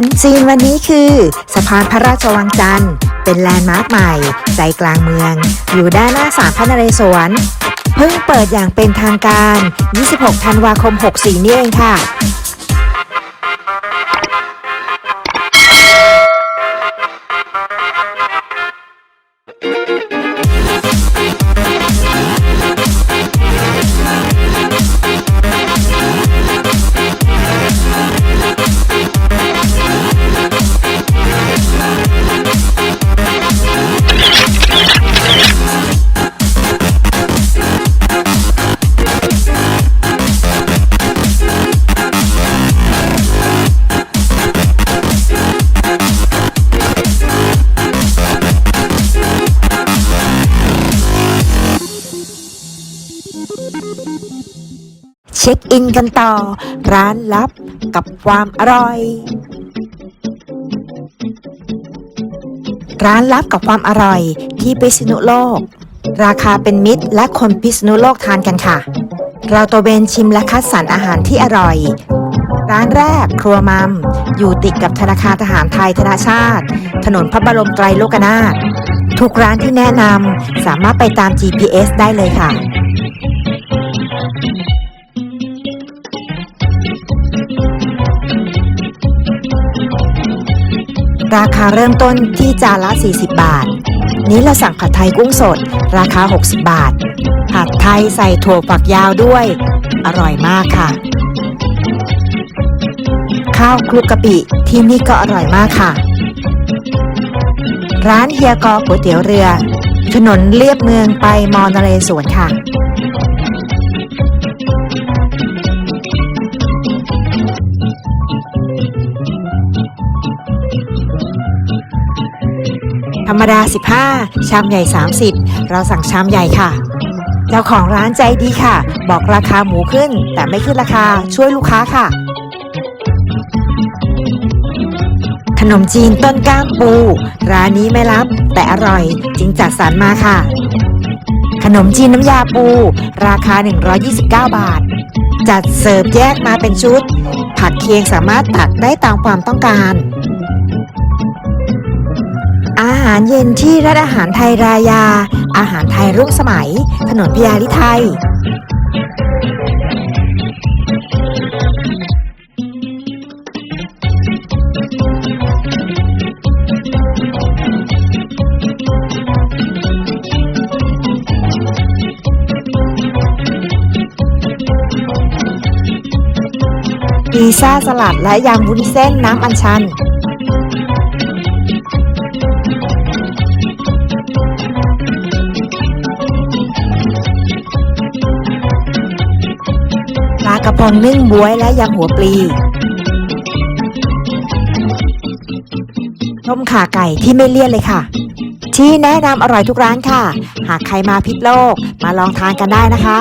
อันซีนวันนี้คือสะพานพระราชวังจันทร์ เป็นแลนด์มาร์คใหม่ ใจกลางเมือง อยู่ด้านหน้าศาลพระนเรศวรเพิ่งเปิดอย่างเป็นทางการ 26 ธันวาคม 64 นี่เองค่ะ ช็คอินกันต่อ ร้านลับกับความอร่อย ร้านลับกับความอร่อยที่พิษณุโลก ราคาเป็นมิตรและคนพิษณุโลกทานกันค่ะ เราตระเวนชิมและคัดสรรอาหารที่อร่อย ร้านแรกครัวมัม อยู่ติดกับธนาคารทหารไทยธนาชาติ ถนนพระบรมไตรโลกนาถทุกร้านที่แนะนำสามารถไปตาม GPS ได้เลยค่ะ ราคาเริ่มต้นที่จานละ 40 บาท นี้เราสั่งผัดไทยกุ้งสด ราคา 60 บาท ผัดไทยใส่ถั่วฝักยาวด้วย อร่อยมากค่ะ ข้าวคลุกกะปิที่นี่ก็อร่อยมากค่ะ ร้านเฮียกอก๋วยเตี๋ยวเรือ ถนนเลียบเมืองไปมอนเรสวนค่ะ รรมดา 15 ชามใหญ่ 30 เราสั่งชามใหญ่ค่ะ เจ้าของร้านใจดีค่ะ บอกราคาหมูขึ้น แต่ไม่ขึ้นราคาช่วยลูกค้าค่ะ ขนมจีนต้นก้ามปู ร้านนี้ไม่รับ แต่อร่อยจึงจัดสรรมาค่ะ ขนมจีนน้ำยาปู ราคา 129 บาท จัดเสิร์ฟแยกมาเป็นชุด ผักเคียงสามารถตักได้ตามความต้องการาหารเย็นที่ร้านอาหารไทยรายา อาหารไทยรุ่งสมัย ถนนพญาลิไทยพิซซ่าสลัดและยำวุ้นเส้นน้ำอัญชัน พองนึ่งบวยและยำหัวปลีต้มข่าไก่ที่ไม่เลี่ยนเลยค่ะ ที่แนะนำอร่อยทุกร้านค่ะ หากใครมาพิษโลกมาลองทานกันได้นะคะ